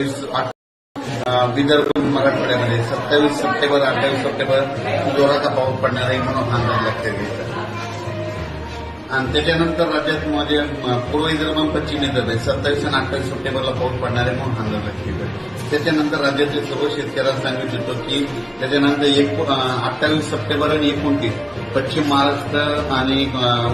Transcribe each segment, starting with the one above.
अं, विदर्भ मराठवाड्यामध्ये सत्तावीस सप्टेंबर अठ्ठावीस सप्टेंबर जोराचा पाऊस पडणार आहे म्हणून हा अंदाज लक्षात घ्यायचा आणि त्याच्यानंतर राज्यात मध्ये पूर्व विदर्भ पश्चिम विदर्भ आहे म्हणजे सत्तावीस आणि अठ्ठावीस सप्टेंबरला पाऊस पडणार आहे म्हणून हा अंदाज त्याच्यानंतर राज्यातील सर्व शेतकऱ्यांना सांगू इच्छितो की त्याच्यानंतर एक अठ्ठावीस सप्टेंबर आणि एकोणतीस पश्चिम महाराष्ट्र आणि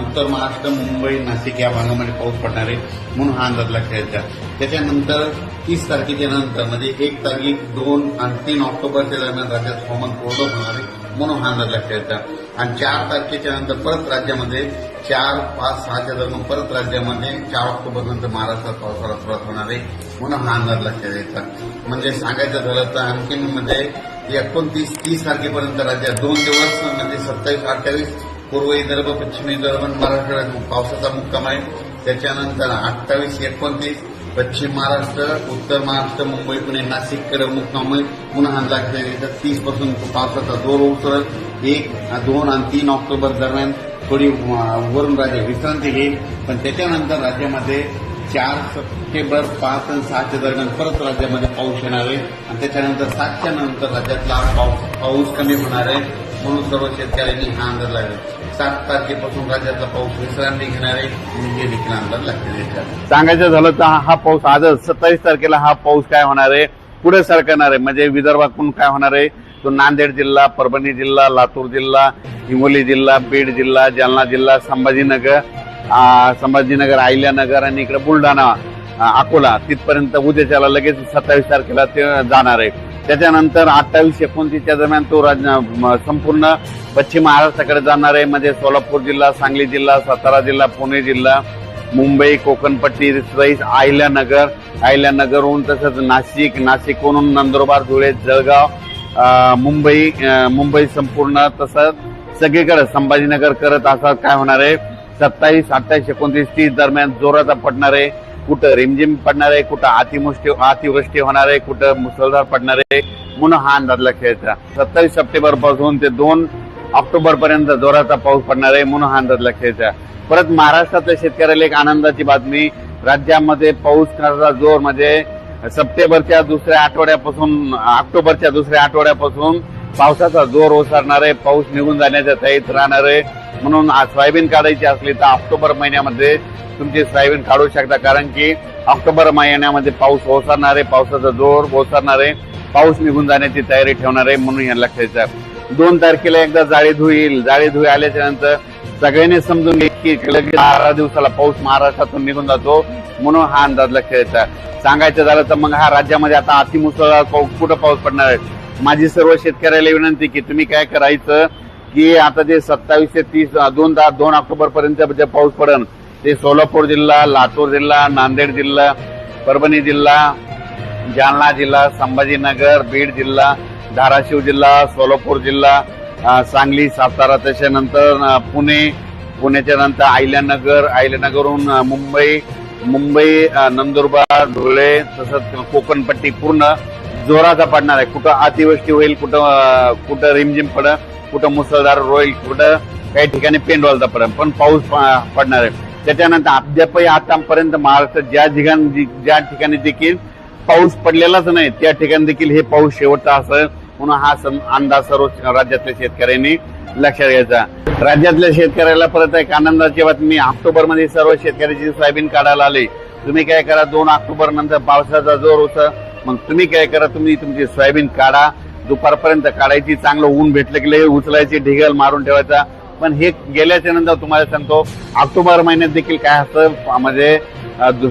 उत्तर महाराष्ट्र मुंबई नाशिक या भागामध्ये पाऊस पडणार आहे म्हणून हा अंदाज लक्षात त्याच्यानंतर तीस तारखेच्या नंतर म्हणजे एक तारीख दोन आणि तीन ऑक्टोबरच्या दरम्यान राज्यात हवामान कोरडं होणार आहे. म्हणून हा अंदाज लक्षात येतात आणि चार तारखेच्या नंतर परत राज्यामध्ये चार पाच सहाच्या दरम्यान परत राज्यामध्ये चार ऑक्टोबर नंतर महाराष्ट्रात पावसाला सुरुवात होणार आहे म्हणून हा अंदाज लक्षात येतात म्हणजे सांगायचं झालं तर आणखीन म्हणजे एकोणतीस तीस तारखेपर्यंत राज्यात दोन दिवस म्हणजे सत्तावीस अठ्ठावीस पूर्व विदर्भ पश्चिम विदर्भ महाराष्ट्रात पावसाचा मुक्काम आहे. त्याच्यानंतर अठ्ठावीस एकोणतीस पश्चिम महाराष्ट्र उत्तर महाराष्ट्र मुंबई पुणे नाशिककडे मुक्काम आहे पुन्हा हल्ला घ्यायचा तीसपासून पावसाचा जोर उतरल एक दोन आणि तीन ऑक्टोबर दरम्यान थोडी वरून राज्य विश्रांती घेईल. पण त्याच्यानंतर राज्यामध्ये चार सप्टेंबर पाच आणि सहाच्या दरम्यान परत राज्यामध्ये पाऊस येणार आहे. आणि त्याच्यानंतर सातच्या नंतर राज्यातला पाऊस पाऊस कमी होणार आहे. म्हणून सर्व शेतकऱ्यांनी हा अंदाज लागला सात तारखेपासून राज्यातला पाऊस विश्रांती घेणार आहे देखील अंदाज लागतील सांगायचं झालं तर हा- पाऊस आजच सत्तावीस तारखेला हा पाऊस काय होणार आहे? पुढे सरकणार आहे. म्हणजे विदर्भातून काय होणार आहे? तो नांदेड जिल्हा परभणी जिल्हा लातूर जिल्हा हिंगोली जिल्हा बीड जिल्हा जालना जिल्हा संभाजीनगर संभाजीनगर अहिल्यानगर आणि इकडे बुलढाणा अकोला. तिथपर्यंत उद्याच्याला लगेच सत्तावीस तारखेला ते जाणार आहे. त्याच्यानंतर अठ्ठावीस एकोणतीसच्या दरम्यान तो राज संपूर्ण पश्चिम महाराष्ट्राकडे जाणार आहे. म्हणजे सोलापूर जिल्हा सांगली जिल्हा सातारा जिल्हा पुणे जिल्हा मुंबई कोकणपट्टी रईस अहिल्यानगर अहिल्यानगरहून तसंच नाशिक नाशिकहून नंदुरबार धुळे जळगाव मुंबई मुंबई संपूर्ण तसंच सगळीकडे संभाजीनगर करत असा काय होणार आहे? सत्तावीस अठ्ठावीस एकोणतीस तीस दरम्यान जोराचा पडणार आहे. कुठं रिमझिम पडणार आहे कुठं अतिवृष्टी अतिवृष्टी होणार आहे कुठं मुसळधार पडणार आहे म्हणून हा अंदाजला खेळचा सत्तावीस सप्टेंबरपासून ते दोन ऑक्टोबर पर्यंत जोराचा पाऊस पडणार आहे म्हणून हा अंदाजला खेळचा परत महाराष्ट्रातल्या शेतकऱ्याला एक आनंदाची बातमी राज्यामध्ये पाऊस करण्याचा जोर म्हणजे सप्टेंबरच्या दुसऱ्या आठवड्यापासून ऑक्टोबरच्या दुसऱ्या आठवड्यापासून पावसाचा जोर ओसरणार आहे पाऊस निघून जाण्याच्या तयारीत राहणार. आहे म्हणून आज सोयाबीन काढायची असली तर ऑक्टोबर महिन्यामध्ये तुमची सोयाबीन काढू शकता. कारण की ऑक्टोबर महिन्यामध्ये पाऊस ओसरणार आहे पावसाचा जोर ओसरणार आहे पाऊस निघून जाण्याची तयारी ठेवणार आहे म्हणून या लक्षात दोन तारखेला एकदा जाळी धुईल. जाळी धुई आल्याच्यानंतर सगळ्यांनी समजून घे की लगेच बारा दिवसाला पाऊस महाराष्ट्रातून निघून जातो. म्हणून हा अंदाज लक्षात द्यायचा सांगायचं झालं तर मग हा राज्यामध्ये आता अतिमुसळधार पाऊस कुठं पाऊस पडणार आहे? माझी सर्व शेतकऱ्याला विनंती की तुम्ही काय करायचं की आता जे सत्तावीस ते तीस दोन दहा दोन ऑक्टोबर पर्यंत जे पाऊस पडन ते सोलापूर जिल्हा लातूर जिल्हा नांदेड जिल्हा परभणी जिल्हा जालना जिल्हा संभाजीनगर बीड जिल्हा धाराशिव जिल्हा सोलापूर जिल्हा सांगली सातारा त्याच्यानंतर पुणे पुण्याच्या नंतर अहिल्यानगर आयल्यानगरहून मुंबई मुंबई नंदुरबार धुळे तसंच कोकणपट्टी पूर्ण जोराचा पडणार आहे. कुठं अतिवृष्टी होईल कुठं कुठं रिमझिम पड कुठं मुसळधार होईल कुठं काही ठिकाणी पेंडवालचा पडेल पण पाऊस प- पडणार आहे. त्याच्यानंतर अद्यापही आतापर्यंत महाराष्ट्रात ज्या ठिकाणी ज्या ठिकाणी देखील पाऊस पडलेलाच नाही त्या ठिकाणी देखील हे पाऊस शेवटचा असं म्हणून हा सं- अंदाज सर्व राज्यातल्या शेतकऱ्यांनी लक्षात घ्यायचा. राज्यातल्या शेतकऱ्याला परत एक आनंदाची बातमी. ऑक्टोबरमध्ये सर्व शेतकऱ्याची सोयाबीन काढायला आले. तुम्ही काय करा दोन ऑक्टोबर नंतर पावसाचा जोर होता. मग तुम्ही काय करा तुम्ही तुमची सोयाबीन काढा दुपारपर्यंत काढायची चांगलं ऊन भेटलं की लगेच उचलायची ढिगल मारून ठेवायचा. पण हे गेल्याच्यानंतर तुम्हाला सांगतो ऑक्टोबर महिन्यात देखील काय असतं म्हणजे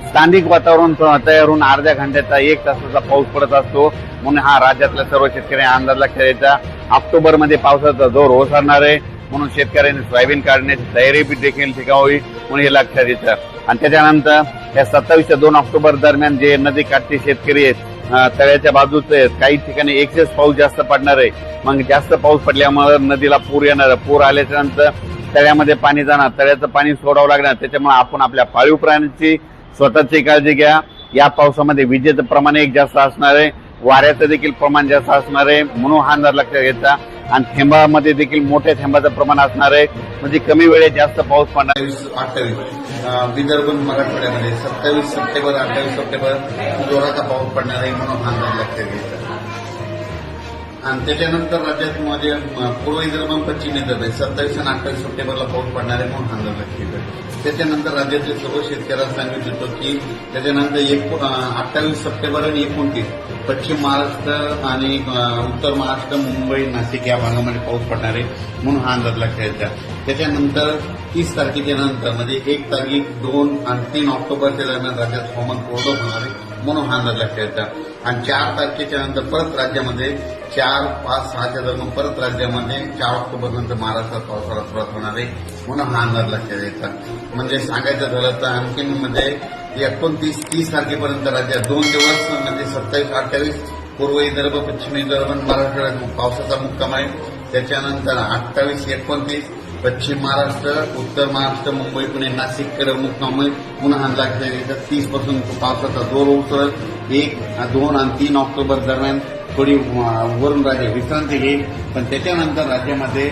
स्थानिक वातावरण तयार होऊन अर्ध्या घंट्याचा एक तासाचा पाऊस पडत असतो. म्हणून हा राज्यातल्या सर्व शेतकऱ्यांनी अंदाज लक्षात द्यायचा ऑक्टोबरमध्ये पावसाचा जोर ओसरणार आहे. म्हणून शेतकऱ्यांनी सोयाबीन काढण्याची तयारी बी देखील ठिकावी म्हणून हे लक्षात येतं. आणि त्याच्यानंतर या सत्तावीस ते दोन ऑक्टोबर दरम्यान जे नदी काठचे शेतकरी आहेत तळ्याच्या बाजूचे आहेत काही ठिकाणी एक्सेस पाऊस जास्त पडणार आहे. मग जास्त पाऊस पडल्यामुळे नदीला पूर येणार पूर आल्याच्यानंतर तळ्यामध्ये पाणी जाणार. तळ्याचं पाणी सोडावं लागणार. त्याच्यामुळे आपण आपल्या पाळीव प्राण्यांची स्वतःची काळजी घ्या. या पावसामध्ये विजेचं प्रमाण एक जास्त असणार आहे. वाऱ्याचं देखील प्रमाण जास्त असणार आहे. म्हणून हा अंदाज लक्षात घ्यायचा आणि थेंबामध्ये देखील मोठ्या थेंबाचं प्रमाण असणार आहे. म्हणजे कमी वेळेत जास्त पाऊस पडणार. अठ्ठावीस विदर्भ मराठवाड्यामध्ये सत्तावीस सप्टेंबर अठ्ठावीस सप्टेंबर जोराचा पाऊस पडणार आहे म्हणून हा अंदाज लक्षात घ्यायचा. आणि त्याच्यानंतर राज्यात म्हणजे, मध्ये पूर्व विदर्भ पश्चिम विदर्भ आहे. सत्तावीस आणि अठ्ठावीस सप्टेंबरला पाऊस पडणार आहे म्हणून हा अंदाज लक्षात त्याच्यानंतर राज्यातील सर्व शेतकऱ्यांना सांगू इच्छितो की त्याच्यानंतर एक अठ्ठावीस सप्टेंबर आणि एकोणतीस पश्चिम महाराष्ट्र आणि उत्तर महाराष्ट्र मुंबई नाशिक या भागामध्ये पाऊस पडणार आहे म्हणून हा अंदाज लक्षात घ्यायचा त्याच्यानंतर तीस तारखेच्या नंतर म्हणजे एक तारीख दोन आणि तीन ऑक्टोबरच्या दरम्यान राज्यात हवामान कोरडं होणार आहे म्हणून हा अंदाज लक्षात घ्यायचा आणि चार तारखेच्या नंतर परत राज्यामध्ये चार पाच सहाच्या दरम्यान परत राज्यामध्ये चार ऑक्टोबर नंतर महाराष्ट्रात पावसाला सुरुवात होणार आहे. म्हणून हा अंदाज लक्षात यायचा म्हणजे सांगायचं झालं तर आणखीन म्हणजे एकोणतीस तीस तारखेपर्यंत राज्यात दोन दिवस म्हणजे सत्तावीस अठ्ठावीस पूर्व विदर्भ पश्चिम विदर्भ महाराष्ट्रात पावसाचा मुक्काम आहे. त्याच्यानंतर अठ्ठावीस एकोणतीस पश्चिम महाराष्ट्र उत्तर महाराष्ट्र मुंबई पुणे नाशिककडे मुक्काम आहे. पुन्हा हा लक्षात घ्यायचा तीसपासून पावसाचा जोर उसळत एक दोन आणि तीन ऑक्टोबर दरम्यान थोडी वरून राज्य विश्रांती घेईल पण त्याच्यानंतर राज्यामध्ये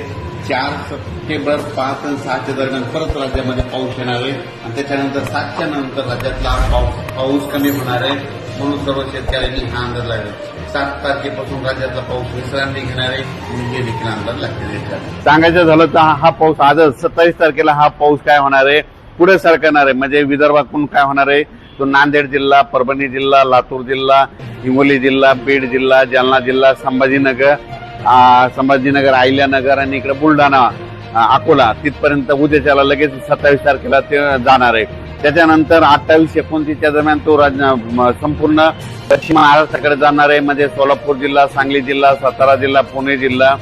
चार सप्टेंबर पाच आणि सहाच्या दरम्यान परत राज्यामध्ये पाऊस येणार आहे. आणि त्याच्यानंतर सातच्या नंतर राज्यातला पाऊस पाऊस कमी होणार आहे. म्हणून सर्व शेतकऱ्यांनी हा अंदाज लागला सात तारखेपासून राज्यातला पाऊस विश्रांती घेणार आहे. म्हणजे देखील अंदाज लागते सांगायचं झालं तर हा- हा पाऊस आजच सत्तावीस तारखेला हा पाऊस काय होणार आहे? पुढे सरकणार आहे. म्हणजे विदर्भातून काय होणार आहे? तो नांदेड जिल्हा परभणी जिल्हा लातूर जिल्हा हिंगोली जिल्हा बीड जिल्हा जालना जिल्हा संभाजीनगर संभाजीनगर अहिल्यानगर आणि इकडे बुलढाणा अकोला. तिथपर्यंत उद्याच्याला लगेच सत्तावीस तारखेला ते जाणार आहे. त्याच्यानंतर अठ्ठावीस एकोणतीसच्या दरम्यान तो राज संपूर्ण पश्चिम महाराष्ट्राकडे जाणार आहे. म्हणजे सोलापूर जिल्हा सांगली जिल्हा सातारा जिल्हा पुणे जिल्हा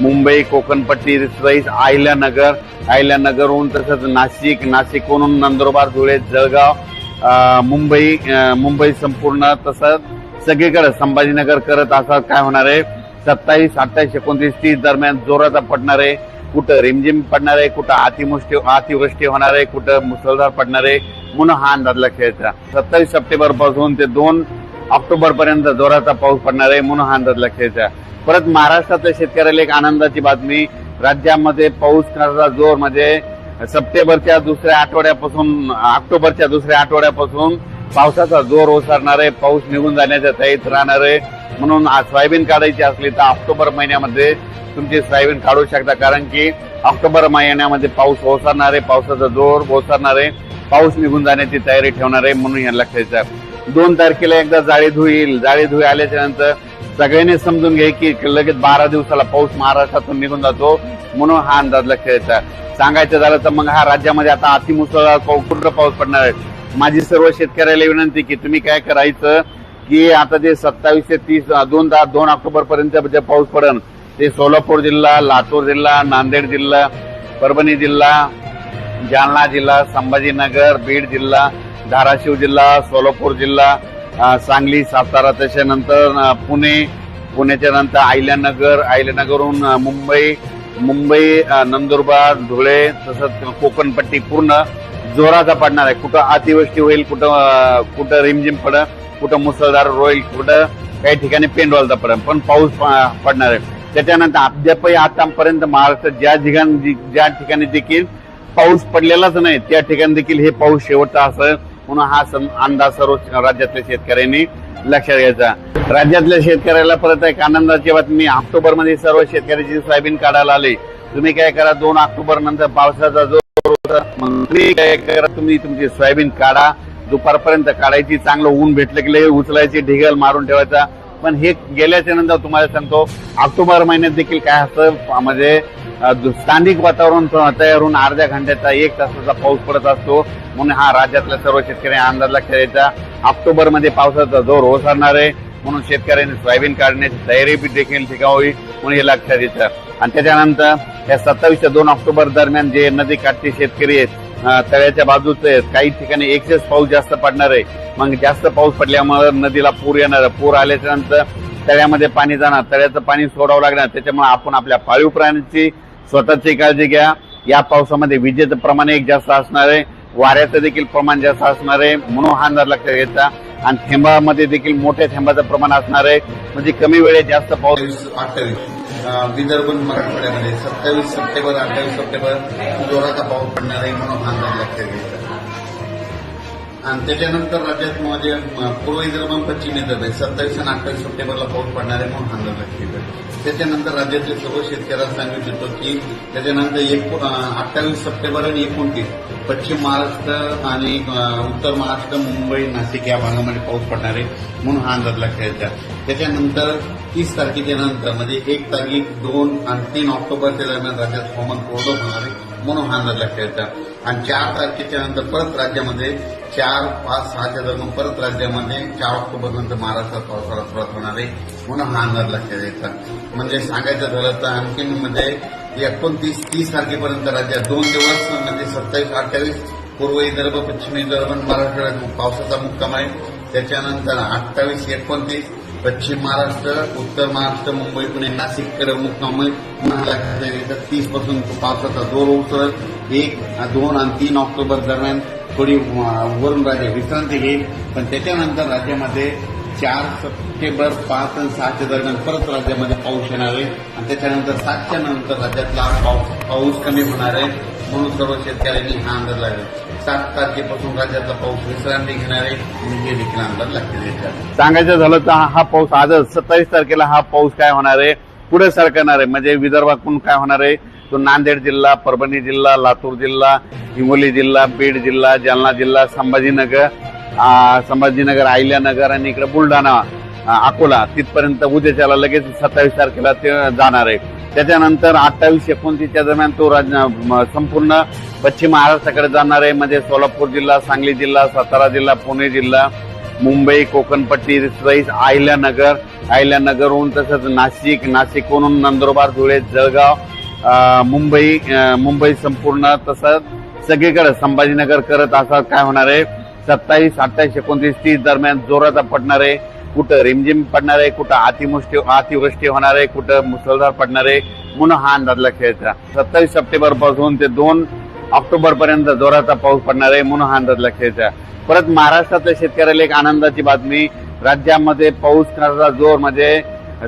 मुंबई कोकणपट्टी रईस अहिल्यानगर. अहिल्यानगरहून तसंच नाशिक नाशिकहून नंदुरबार धुळे जळगाव मुंबई मुंबई संपूर्ण तसंच सगळीकडे संभाजीनगर करत असा काय होणार आहे? सत्तावीस अठ्ठावीस एकोणतीस तीस दरम्यान जोराचा पडणार आहे. कुठं रिमझिम पडणार आहे? कुठं अतिवृष्टी अतिवृष्टी होणार आहे? कुठं मुसळधार पडणार आहे? म्हणून हा अंदाज लक्षात सत्तावीस सप्टेंबरपासून ते दोन ऑक्टोबर पर्यंत जोराचा पाऊस पडणार आहे. म्हणून हा अंदाज लक्षात परत महाराष्ट्रातल्या शेतकऱ्याला एक आनंदाची बातमी. राज्यामध्ये पाऊस करण्याचा जोर म्हणजे सप्टेंबरच्या दुसऱ्या आठवड्यापासून ऑक्टोबरच्या दुसऱ्या आठवड्यापासून पावसाचा जोर ओसरणार आहे पाऊस निघून जाण्याच्या तयारीत राहणार. आहे म्हणून सोयाबीन काढायची असली तर ऑक्टोबर महिन्यामध्ये तुमची सोयाबीन काढू शकता. कारण की ऑक्टोबर महिन्यामध्ये पाऊस ओसरणार आहे पावसाचा जोर ओसरणार आहे पाऊस निघून जाण्याची तयारी ठेवणार आहे म्हणून या लक्षात दोन तारखेला एकदा जाळी धुईल जाळी धुई आल्याच्यानंतर सगळ्यांनी समजून घे की लगेच बारा दिवसाला पाऊस महाराष्ट्रातून निघून जातो. म्हणून हा अंदाज लक्षात यायचा सांगायचं झालं तर मग हा राज्यामध्ये आता अतिमुसळधार पाऊस पाऊस पडणार आहे. माझी सर्व शेतकऱ्याला विनंती की तुम्ही काय करायचं की आता जे सत्तावीस ते तीस दोन दहा दोन ऑक्टोबर पर्यंत जे पाऊस पडन ते सोलापूर जिल्हा लातूर जिल्हा नांदेड जिल्हा परभणी जिल्हा जालना जिल्हा संभाजीनगर बीड जिल्हा धाराशिव जिल्हा सोलापूर जिल्हा सांगली सातारा त्याच्यानंतर पुणे पुण्याच्या नंतर अहिल्यानगर अहिल्यानगरहून मुंबई मुंबई नंदुरबार धुळे तसंच कोकणपट्टी पूर्ण जोराचा पडणार आहे. कुठं अतिवृष्टी होईल कुठं कुठं रिमझिम पड कुठं मुसळधार होईल कुठं काही ठिकाणी पेंडवालचा पडेल पण पाऊस पडणार आहे. त्याच्यानंतर अद्यापही आतापर्यंत महाराष्ट्रात ज्या ठिकाणी ज्या ठिकाणी देखील पाऊस पडलेलाच नाही त्या ठिकाणी देखील हे पाऊस शेवटचा असं म्हणून हा सण अंदाज सर्व राज्यातल्या शेतकऱ्यांनी लक्षात घ्यायचा राज्यातल्या शेतकऱ्याला परत एक आनंदाची बातमी. ऑक्टोबरमध्ये सर्व शेतकऱ्याची सोयाबीन काढायला आले. तुम्ही काय करा दोन ऑक्टोबर नंतर पावसाचा जो होता, तुम्ही काय करा तुम्ही तुमची सोयाबीन काढा. दुपारपर्यंत काढायची चांगलं ऊन भेटलं की लगेच उचलायची ढिगल मारून ठेवायचा. पण हे गेल्याच्यानंतर तुम्हाला सांगतो ऑक्टोबर महिन्यात देखील काय असतं म्हणजे स्थानिक वातावरण तयार होऊन अर्ध्या घंट्याचा एक तासाचा पाऊस पडत असतो. म्हणून हा राज्यातल्या सर्व शेतकऱ्यांनी अंदाज लक्षात यायचा ऑक्टोबरमध्ये पावसाचा जोर ओसरणार आहे. म्हणून शेतकऱ्यांनी सोयाबीन काढण्याची तयारी बी देखील ठिकावी म्हणून हे लक्षात येतं. आणि त्याच्यानंतर या सत्तावीस ते दोन ऑक्टोबर दरम्यान जे नदी काठचे शेतकरी आहेत तळ्याच्या बाजूचे आहेत काही ठिकाणी एकशेच पाऊस जास्त पडणार आहे. मग जास्त पाऊस पडल्यामुळे नदीला पूर येणार पूर आल्याच्यानंतर तळ्यामध्ये पाणी जाणार तळ्याचं पाणी सोडावं लागणार. त्याच्यामुळे आपण आपल्या पाळीव प्राण्यांची स्वतःची काळजी घ्या. या पावसामध्ये विजेचं प्रमाण एक जास्त असणार आहे. वाऱ्याचं देखील प्रमाण जास्त असणार आहे. म्हणून हा अंदाज लक्षात घ्यायचा आणि थेंबामध्ये देखील मोठ्या थेंबाचं प्रमाण असणार आहे. म्हणजे कमी वेळेत जास्त पाऊस अठ्ठावीस. विदर्भ मराठवाड्यामध्ये सत्तावीस सप्टेंबर अठ्ठावीस सप्टेंबर जोराचा पाऊस पडणार आहे म्हणून हा अंदाज लक्षात घ्यायचा आणि त्याच्यानंतर राज्यात म्हणजे पूर्व विदर्भ पश्चिम विदर्भ आहे सत्तावीस आणि अठ्ठावीस सप्टेंबरला पाऊस पडणार आहे म्हणून हंगाम लक्षात घ्यायचा त्याच्यानंतर राज्यातले सर्व शेतकऱ्यांना सांगू इच्छितो की त्याच्यानंतर एक अठ्ठावीस सप्टेंबर आणि एकोणतीस पश्चिम महाराष्ट्र आणि उत्तर महाराष्ट्र मुंबई नाशिक या भागामध्ये पाऊस पडणार आहे म्हणून हा अंदाज लक्षात घ्यायचा त्याच्यानंतर तीस तारखेच्या नंतर म्हणजे एक तारीख दोन आणि तीन ऑक्टोबरच्या दरम्यान राज्यात हवामान कोरडं होणार आहे म्हणून हा अंदाज लक्षात घ्यायचा आणि चार तारखेच्या नंतर परत राज्यामध्ये चार पाच सहाच्या दरम्यान परत राज्यामध्ये चार ऑक्टोबर नंतर महाराष्ट्रात पावसाला सुरुवात होणार आहे. म्हणून हा अंदाज लक्षात द्यायचा म्हणजे सांगायचं झालं तर आणखीन म्हणजे एकोणतीस तीस तारखेपर्यंत राज्यात दोन दिवस म्हणजे सत्तावीस अठ्ठावीस पूर्व विदर्भ पश्चिम विदर्भ महाराष्ट्रात पावसाचा मुक्काम आहे. त्याच्यानंतर अठ्ठावीस एकोणतीस पश्चिम महाराष्ट्र उत्तर महाराष्ट्र मुंबई पुणे नाशिककडे मुक्काम आहे. लक्षात तीसपासून पावसाचा जोर उतरत एक दोन आणि तीन ऑक्टोबर दरम्यान थोडी वरून राज्य विश्रांती घेईल. पण त्याच्यानंतर राज्यामध्ये चार सप्टेंबर पाच आणि सहाच्या दरम्यान परत राज्यामध्ये पाऊस येणार आहे. आणि त्याच्यानंतर सातच्या नंतर राज्यातला पाऊस पाऊस कमी होणार आहे. म्हणून सर्व शेतकऱ्यांनी हा अंदाज लागला सात तारखेपासून राज्यातला पाऊस विश्रांती घेणार आहे. म्हणजे देखील अंदाज लागतील सांगायचं झालं तर हा- हा पाऊस आजच सत्तावीस तारखेला हा पाऊस काय होणार आहे? पुढे सरकणार आहे. म्हणजे विदर्भातून काय होणार आहे? नांदेड जिल्हा परभणी जिल्हा लातूर जिल्हा हिंगोली जिल्हा बीड जिल्हा जालना जिल्हा संभाजीनगर संभाजीनगर अहिल्यानगर आणि इकडे बुलढाणा अकोला. तिथपर्यंत उद्याच्याला लगेच सत्तावीस तारखेला ते जाणार आहे. त्याच्यानंतर अठ्ठावीस एकोणतीसच्या दरम्यान तो राज संपूर्ण पश्चिम महाराष्ट्राकडे जाणार आहे. म्हणजे सोलापूर जिल्हा सांगली जिल्हा सातारा जिल्हा पुणे जिल्हा मुंबई कोकणपट्टी रईस अहिल्यानगर. अहिल्यानगरहून तसंच नाशिक नाशिकहून नंदुरबार धुळे जळगाव मुंबई मुंबई संपूर्ण तसंच सगळीकडे संभाजीनगर करत असतात काय होणार आहे? सत्तावीस अठ्ठावीस एकोणतीस तीस दरम्यान जोराचा पडणार आहे. कुठं रिमझिम पडणार आहे? कुठं अतिमुष्टी अतिवृष्टी होणार आहे? कुठं मुसळधार पडणार आहे? म्हणून हा अंदाज लक्षात सत्तावीस सप्टेंबरपासून ते दोन ऑक्टोबर पर्यंत जोराचा पाऊस पडणार आहे. म्हणून हा अंदाज लक्षात परत महाराष्ट्रातल्या शेतकऱ्याला एक आनंदाची बातमी. राज्यामध्ये पाऊस करण्याचा जोर म्हणजे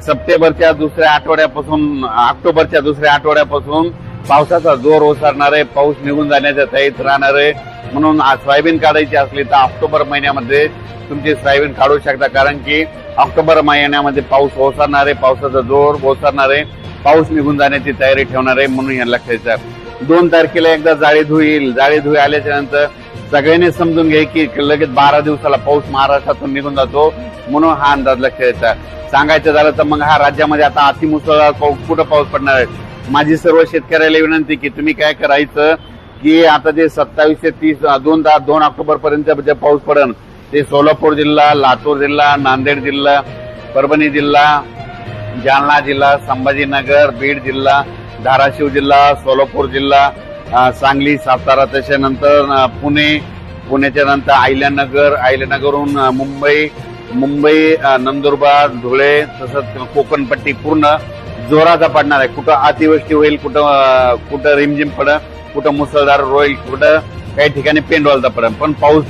सप्टेंबरच्या दुसऱ्या आठवड्यापासून ऑक्टोबरच्या दुसऱ्या आठवड्यापासून पावसाचा जोर ओसरणार आहे पाऊस निघून जाण्याच्या तयारीत राहणार. आहे म्हणून आज सोयाबीन काढायची असली तर ऑक्टोबर महिन्यामध्ये तुमची सोयाबीन काढू शकता. कारण की ऑक्टोबर महिन्यामध्ये पाऊस ओसरणार आहे पावसाचा जोर ओसरणार आहे पाऊस निघून जाण्याची तयारी ठेवणार आहे म्हणून या लक्षात आहे. दोन तारखेला एकदा जाळी धुईल जाळी धुई आल्याच्यानंतर सगळ्यांनी समजून घे की लगेच बारा दिवसाला पाऊस महाराष्ट्रातून निघून जातो म्हणून हा अंदाज लक्षात यायचा सांगायचं झालं तर मग हा राज्यामध्ये आता अतिमुसळधार पाऊस कुठं पाऊस पडणार आहे? माझी सर्व शेतकऱ्याला विनंती की तुम्ही काय करायचं की आता जे सत्तावीस ते तीस दोन दा- दोन ऑक्टोबर पर्यंत जे पाऊस पडन ते सोलापूर जिल्हा लातूर जिल्हा नांदेड जिल्हा परभणी जिल्हा जालना जिल्हा संभाजीनगर बीड जिल्हा धाराशिव जिल्हा सोलापूर जिल्हा सांगली सातारा त्याच्यानंतर पुणे पुण्याच्या नंतर अहिल्यानगर अहिल्यानगरहून मुंबई मुंबई नंदुरबार धुळे तसंच कोकणपट्टी पूर्ण जोराचा पडणार आहे. कुठं अतिवृष्टी होईल कुठं कुठं रिमझिम पड कुठं मुसळधार होईल कुठं काही ठिकाणी पेंडवालचा पडेल पण पाऊस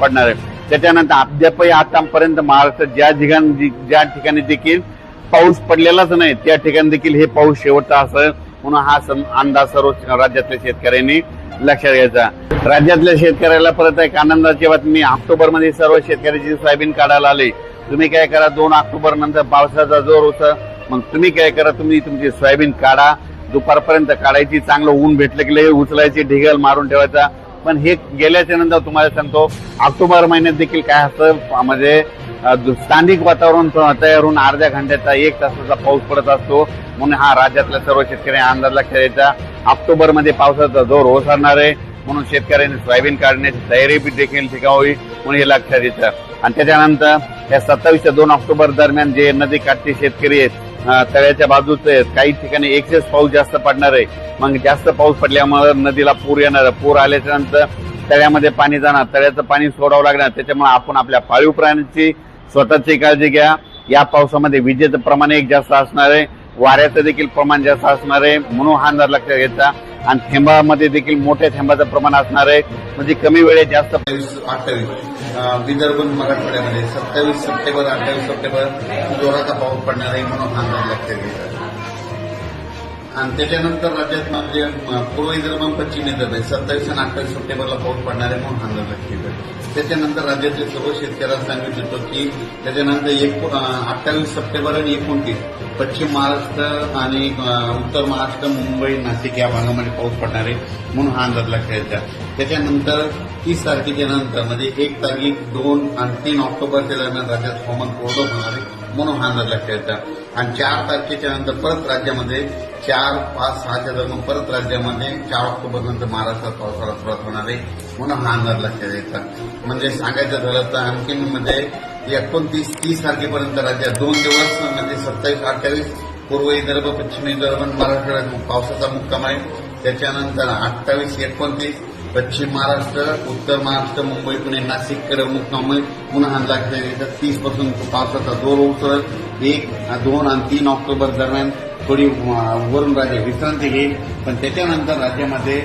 पडणार आहे. त्याच्यानंतर अद्यापही आतापर्यंत महाराष्ट्रात ज्या ठिकाणी ज्या ठिकाणी देखील पाऊस पडलेलाच नाही त्या ठिकाणी देखील हे पाऊस शेवटचा असं म्हणून हा अंदाज सर्व राज्यातल्या शेतकऱ्यांनी लक्षात घ्यायचा. राज्यातल्या शेतकऱ्याला परत एक आनंदाची बातमी. ऑक्टोबरमध्ये सर्व शेतकऱ्याची सोयाबीन काढायला आले तुम्ही काय करा दोन ऑक्टोबर नंतर पावसाचा जोर होता. मग तुम्ही काय करा तुम्ही तुमची सोयाबीन काढा. दुपारपर्यंत काढायची चांगलं ऊन भेटलं की लगेच उचलायची ढिगल मारून ठेवायचा. पण हे गेल्याच्यानंतर तुम्हाला सांगतो ऑक्टोबर महिन्यात देखील काय असतं म्हणजे स्थानिक वातावरण तयार होऊन अर्ध्या घंट्याचा एक तासाचा पाऊस पडत असतो. म्हणून हा राज्यातल्या सर्व शेतकऱ्यांनी अंदाज लक्षात द्यायचा ऑक्टोबरमध्ये पावसाचा जोर ओसरणार आहे. म्हणून शेतकऱ्यांनी सोयाबीन काढण्याची तयारी बी देखील ठिकावी म्हणून हे लक्षात येतं. आणि त्याच्यानंतर या सत्तावीस ते दोन ऑक्टोबर दरम्यान जे नदी काठचे शेतकरी आहेत तळ्याच्या बाजूचे आहेत काही ठिकाणी एक्सेस पाऊस जास्त पडणार आहे. मग जास्त पाऊस पडल्यामुळे नदीला पूर येणार पूर आल्याच्यानंतर तळ्यामध्ये पाणी जाणार तळ्याचं पाणी सोडावं लागणार त्याच्यामुळे आपण आपल्या पाळीव प्राण्यांची स्वतःची काळजी घ्या. या पावसामध्ये विजेचं प्रमाण एक जास्त असणार आहे. वाऱ्याचं देखील प्रमाण जास्त असणार आहे. म्हणून हा अंदाज लक्षात घ्यायचा आणि थेंबामध्ये देखील मोठ्या थेंबाचं प्रमाण असणार आहे. म्हणजे कमी वेळेत जास्त अठ्ठावीस विदर्भ मराठवाड्यामध्ये सत्तावीस सप्टेंबर अठ्ठावीस सप्टेंबर जोराचा पाऊस पडणार आहे म्हणून हा अंदाज लक्षात घ्यायचा आणि त्याच्यानंतर राज्यात म्हणजे पूर्व विदर्भ पश्चिम विदर्भ आहे सत्तावीस आणि अठ्ठावीस सप्टेंबरला पाऊस पडणार आहे म्हणून हा अंदाज लक्षात त्याच्यानंतर राज्यातील सर्व शेतकऱ्यांना सांगू इच्छितो की त्याच्यानंतर एक अठ्ठावीस सप्टेंबर आणि एकोणतीस पश्चिम महाराष्ट्र आणि उत्तर महाराष्ट्र मुंबई नाशिक या भागामध्ये पाऊस पडणार आहे म्हणून हा अंदाज लक्षात त्याच्यानंतर तीस तारखेच्या नंतर म्हणजे एक तारीख दोन आणि तीन ऑक्टोबरच्या दरम्यान राज्यात हवामान कोरडं होणार आहे म्हणून हा अंदाज लक्षात घ्यायचा आणि चार तारखेच्या नंतर परत राज्यामध्ये चार पाच सहाच्या दरम्यान परत राज्यामध्ये चार ऑक्टोबर नंतर महाराष्ट्रात पावसाला सुरुवात होणार आहे म्हणून हा अंदाज लक्षात यायचा म्हणजे सांगायचं झालं तर आणखीन म्हणजे एकोणतीस तीस तारखेपर्यंत राज्यात दोन दिवस म्हणजे सत्तावीस अठ्ठावीस पूर्व विदर्भ पश्चिम विदर्भ महाराष्ट्रात मराठवाड्यात पावसाचा मुक्काम आहे. त्याच्यानंतर अठ्ठावीस एकोणतीस पश्चिम महाराष्ट्र उत्तर महाराष्ट्र मुंबई पुणे नाशिककडे मुक्काम आहे पुन्हा हल्ला लक्षात तीसपासून पावसाचा जोर उसळत एक दोन आणि तीन ऑक्टोबर दरम्यान थोडी वरून राज्य विश्रांती घेईल. पण त्याच्यानंतर राज्यामध्ये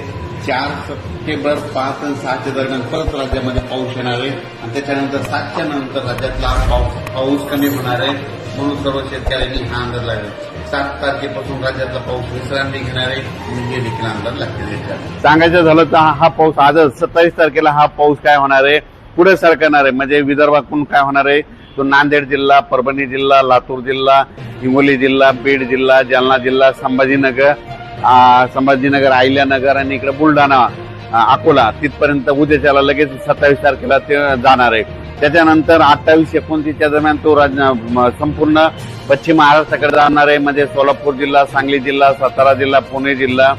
चार सप्टेंबर पाच आणि सहाच्या दरम्यान परत राज्यामध्ये पाऊस येणार आहे. आणि त्याच्यानंतर सातच्या नंतर राज्यातला पाऊस पाऊस कमी होणार आहे. म्हणून सर्व शेतकऱ्यांनी हा अंदाज लागला सात तारखेपासून राज्यातला पाऊस विश्रांती घेणारे म्हणजे देखील अंदाज लक्षात सांगायचं झालं तर हा पाऊस आजच सत्तावीस तारखेला हा पाऊस काय होणार आहे? पुढे सरकणार आहे. म्हणजे विदर्भातून काय होणार आहे? तो नांदेड जिल्हा परभणी जिल्हा लातूर जिल्हा हिंगोली जिल्हा बीड जिल्हा जालना जिल्हा संभाजीनगर संभाजीनगर अहिल्यानगर आणि इकडे बुलढाणा अकोला. तिथपर्यंत उद्याच्याला लगेच सत्तावीस तारखेला ते जाणार आहे. त्याच्यानंतर अठ्ठावीस एकोणतीसच्या दरम्यान तो राज संपूर्ण पश्चिम महाराष्ट्राकडे जाणार आहे. म्हणजे सोलापूर जिल्हा सांगली जिल्हा सातारा जिल्हा पुणे जिल्हा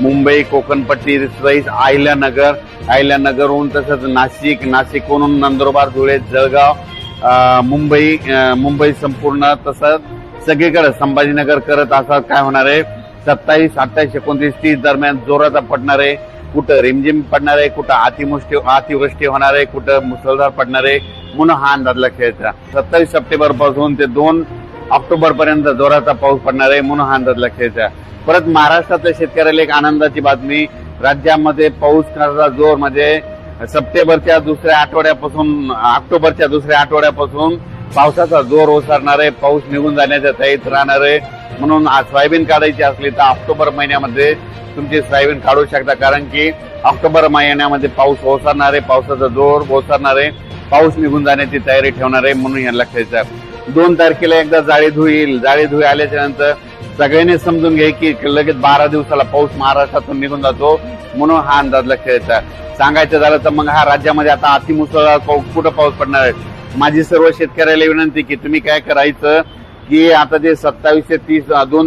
मुंबई कोकणपट्टी सहित अहिल्यानगर अहिल्यानगरहून तसंच नाशिक नाशिकहून नंदुरबार धुळे जळगाव मुंबई मुंबई संपूर्ण तसंच सगळीकडे संभाजीनगर करत असतात काय होणार आहे? सत्तावीस अठ्ठावीस एकोणतीस तीस दरम्यान जोराचा पडणार आहे. कुठं रिमझिम पडणार आहे कुठं अतिवृष्टी अतिवृष्टी होणार आहे कुठं मुसळधार पडणार आहे म्हणून हा अंदाज लक्षात सत्तावीस सप्टेंबरपासून ते दोन ऑक्टोबर पर्यंत जोराचा पाऊस पडणार आहे म्हणून हा अंदाज खेळचा परत महाराष्ट्रातल्या शेतकऱ्याला एक आनंदाची बातमी राज्यामध्ये पाऊस करण्याचा जोर म्हणजे सप्टेंबरच्या दुसऱ्या आठवड्यापासून ऑक्टोबरच्या दुसऱ्या आठवड्यापासून पावसाचा जोर ओसरणार आहे पाऊस निघून जाण्याच्या तयारीत राहणार. आहे म्हणून आज सोयाबीन काढायची असली तर ऑक्टोबर महिन्यामध्ये तुमची सोयाबीन काढू शकता. कारण की ऑक्टोबर महिन्यामध्ये पाऊस ओसरणार आहे पावसाचा जोर ओसरणार आहे पाऊस निघून जाण्याची तयारी ठेवणार आहे म्हणून या लक्षात दोन तारखेला एकदा जाळी धुईल. जाळी धुई आल्याच्यानंतर सगळ्यांनी समजून घे की लगेच बारा दिवसाला पाऊस महाराष्ट्रातून निघून जातो म्हणून हा अंदाज लक्षात येतात सांगायचं झालं तर मग हा राज्यामध्ये आता अतिमुसळधार पाऊस कुठं पाऊस पडणार आहे? माझी सर्व शेतकऱ्याला विनंती की तुम्ही काय करायचं की आता जे सत्तावीस ते तीस दोन